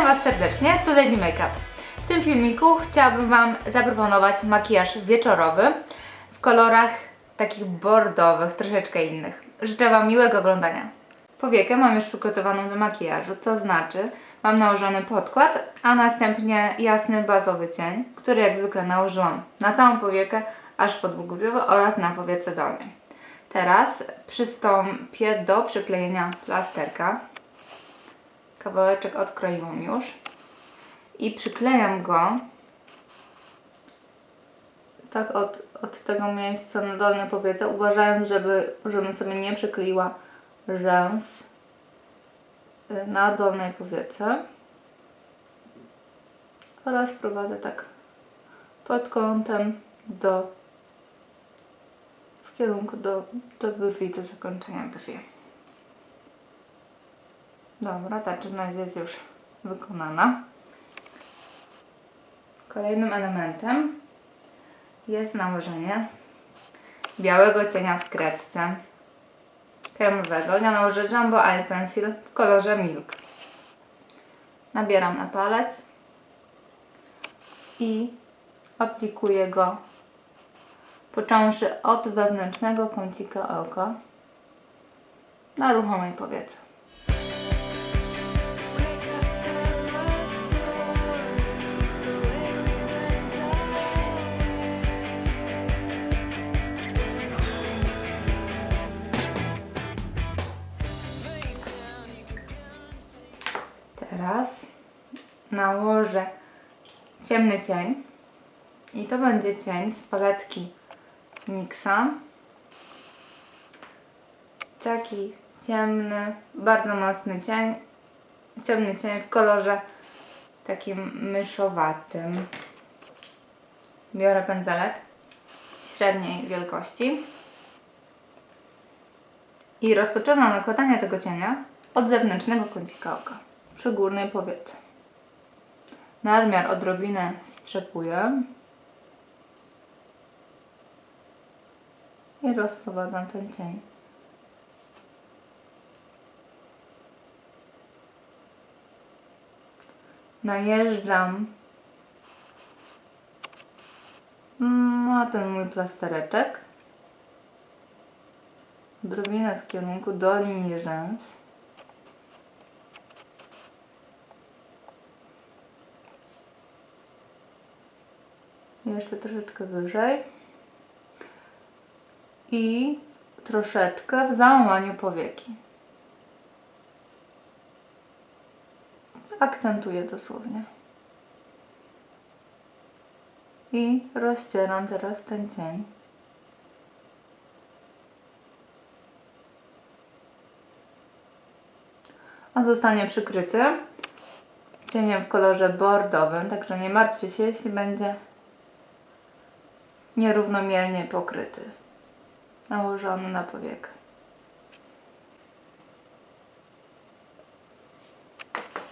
Witam Was serdecznie, tu Lady Makeup. W tym filmiku chciałabym Wam zaproponować makijaż wieczorowy w kolorach takich bordowych, troszeczkę innych. Życzę Wam miłego oglądania. Powiekę mam już przygotowaną do makijażu, to znaczy mam nałożony podkład, a następnie jasny bazowy cień, który jak zwykle nałożyłam na całą powiekę, aż pod brwi oraz na powiece dolnej. Teraz przystąpię do przyklejenia plasterka kawałeczek odkroiłam już i przyklejam go tak od, od tego miejsca na dolne powiece, uważając, żeby, żebym sobie nie przykleiła rzęs y, na dolnej powiece oraz prowadzę tak pod kątem do w kierunku do, do brwi, do zakończenia brwi. Dobra, ta czynność jest już wykonana. Kolejnym elementem jest nałożenie białego cienia w kredce kremowego. Ja nałożę Jumbo Eye Pencil w kolorze Milk. Nabieram na palec i aplikuję go począwszy od wewnętrznego kącika oka na ruchomej powiece. Teraz nałożę ciemny cień i to będzie cień z paletki Mixa. Taki ciemny, bardzo mocny cień, ciemny cień w kolorze takim myszowatym. Biorę pędzelek średniej wielkości i rozpoczynam nakładanie tego cienia od zewnętrznego kącika oka przy górnej powiece. Nadmiar odrobinę strzepuję i rozprowadzam ten cień. Najeżdżam na ten mój plastereczek. Odrobinę w kierunku do linii rzęs. Jeszcze troszeczkę wyżej. I troszeczkę w załamaniu powieki. Akcentuję dosłownie. I rozcieram teraz ten cień. On zostanie przykryty cieniem w kolorze bordowym, także nie martwcie się, jeśli będzie nierównomiernie pokryty, nałożony na powiekę.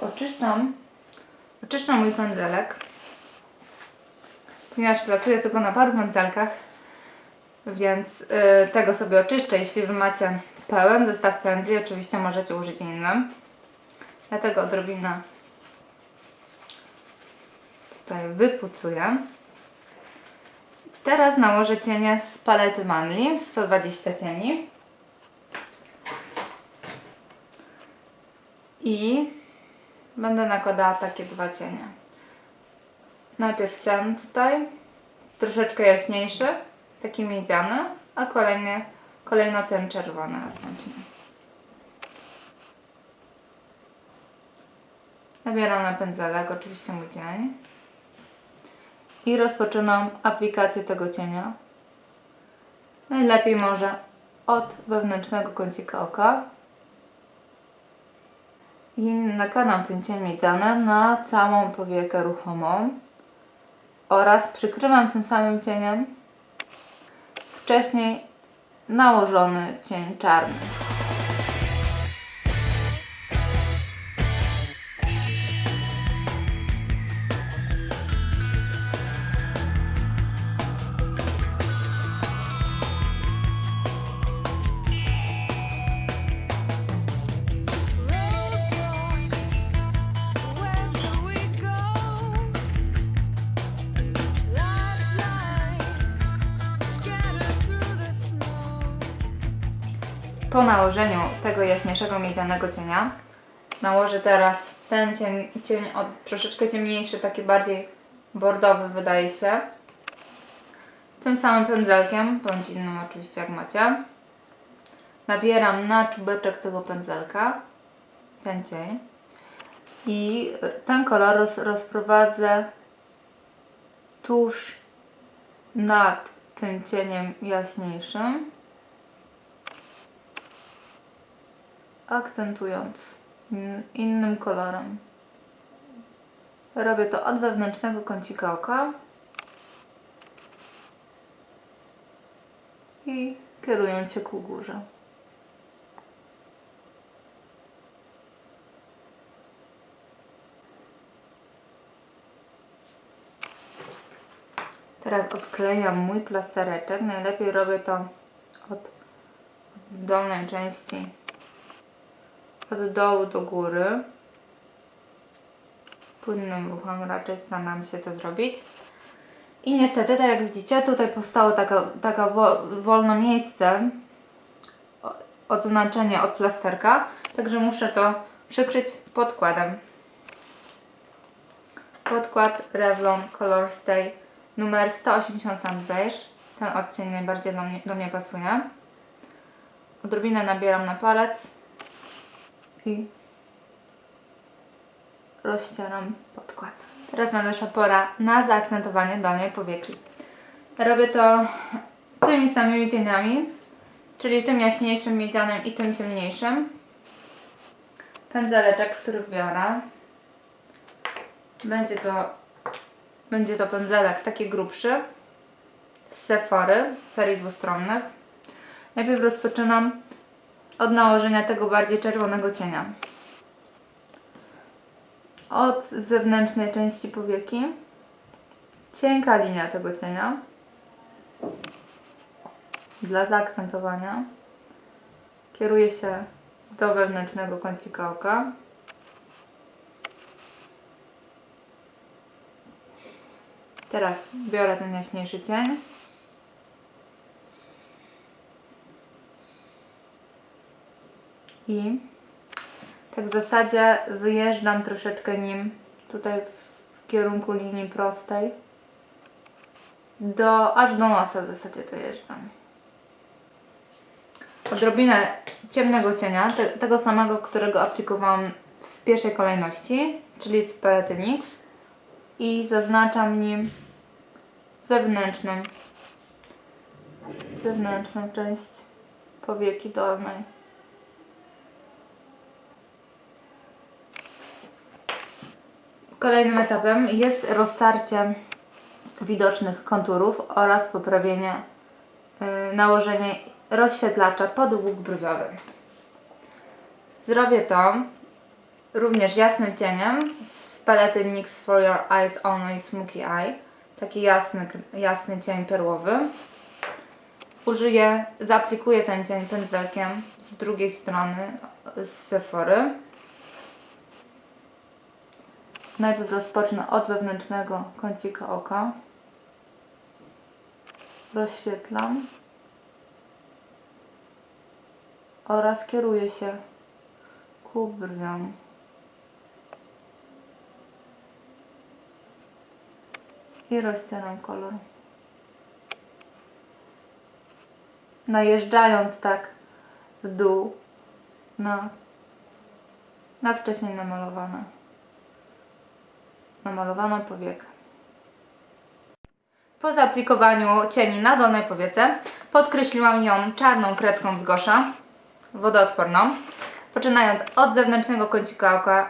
Oczyszczam, oczyszczam mój pędzelek, ponieważ pracuję tylko na paru pędzelkach, więc y, tego sobie oczyszczę. Jeśli Wy macie pełen zestaw pędzli, oczywiście możecie użyć innym. Dlatego odrobinę tutaj wypucuję. Teraz nałożę cienie z palety Manli, 120 cieni. I będę nakładała takie dwa cienie. Najpierw ten tutaj, troszeczkę jaśniejszy, taki miedziany, a kolejny, kolejno ten czerwony następnie. Nabieram na pędzelek oczywiście mój cień i rozpoczynam aplikację tego cienia. Najlepiej może od wewnętrznego kącika oka. I nakładam ten cień miedziany na całą powiekę ruchomą oraz przykrywam tym samym cieniem wcześniej nałożony cień czarny. Po nałożeniu tego jaśniejszego miedzianego cienia nałożę teraz ten cień, cień od, troszeczkę ciemniejszy, taki bardziej bordowy wydaje się. Tym samym pędzelkiem, bądź innym oczywiście jak macie. Nabieram na czubeczek tego pędzelka ten cień i ten kolor roz, rozprowadzę tuż nad tym cieniem jaśniejszym, akcentując in- innym kolorem. Robię to od wewnętrznego kącika oka i kierując się ku górze. Teraz odklejam mój plastereczek. Najlepiej robię to od, od dolnej części, od dołu do góry. Płynnym ruchem raczej da nam się to zrobić. I niestety, tak jak widzicie, tutaj powstało taka, taka wo, wolne miejsce, o- oznaczenie od plasterka, także muszę to przykryć podkładem. Podkład Revlon Color Stay numer 180 Sand Beige. Ten odcień najbardziej do mnie, do mnie pasuje. Odrobinę nabieram na palec i rozcieram podkład. Teraz nadeszła pora na zaakcentowanie dolnej powieki. Robię to tymi samymi cieniami, czyli tym jaśniejszym miedzianym i tym ciemniejszym. Pędzeleczek, który biorę. Będzie to, będzie to pędzelek taki grubszy z Sephory, z serii dwustronnych. Najpierw rozpoczynam od nałożenia tego bardziej czerwonego cienia. Od zewnętrznej części powieki cienka linia tego cienia dla zaakcentowania kieruję się do wewnętrznego kącika oka Teraz biorę ten jaśniejszy cień. I tak w zasadzie wyjeżdżam troszeczkę nim tutaj w kierunku linii prostej. Do, aż do nosa w zasadzie dojeżdżam. Odrobinę ciemnego cienia, te, tego samego, którego aplikowałam w pierwszej kolejności, czyli z palety NYX i zaznaczam nim zewnętrzną zewnętrzną część powieki dolnej. Kolejnym etapem jest roztarcie widocznych konturów oraz poprawienie, yy, nałożenie rozświetlacza pod łuk brwiowy. Zrobię to również jasnym cieniem z palety NYX For Your Eyes Only Smoky Eye. Taki jasny, jasny cień perłowy. Użyję, zaaplikuję ten cień pędzelkiem z drugiej strony z Sephory. Najpierw rozpocznę od wewnętrznego kącika oka. Rozświetlam. Oraz kieruję się ku brwiom. I rozcieram kolor. Najeżdżając tak w dół na, na wcześniej namalowane namalowaną powiekę. Po zaaplikowaniu cieni na dolnej powiece podkreśliłam ją czarną kredką z Gosza, wodoodporną, poczynając od zewnętrznego kącika oka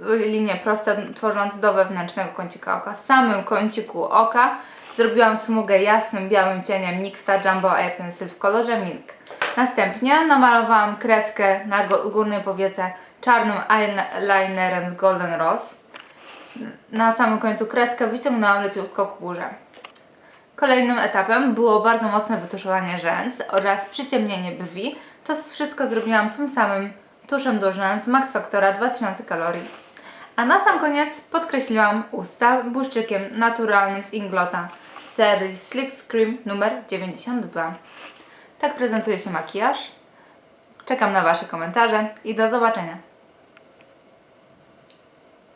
linię proste tworząc do wewnętrznego kącika oka. W samym kąciku oka zrobiłam smugę jasnym białym cieniem NYXa Jumbo Eye Pencil w kolorze Milk. Następnie namalowałam kreskę na górnej powiece czarnym eyelinerem z Golden Rose na samym końcu kreskę wyciągnęłam leciutko ku górze. Kolejnym etapem było bardzo mocne wytuszowanie rzęs oraz przyciemnienie brwi. To wszystko zrobiłam tym samym tuszem do rzęs Max Factora 2000 kalorii. A na sam koniec podkreśliłam usta błyszczykiem naturalnym z Inglota serii Slick Scream numer 92. Tak prezentuje się makijaż. Czekam na Wasze komentarze i do zobaczenia.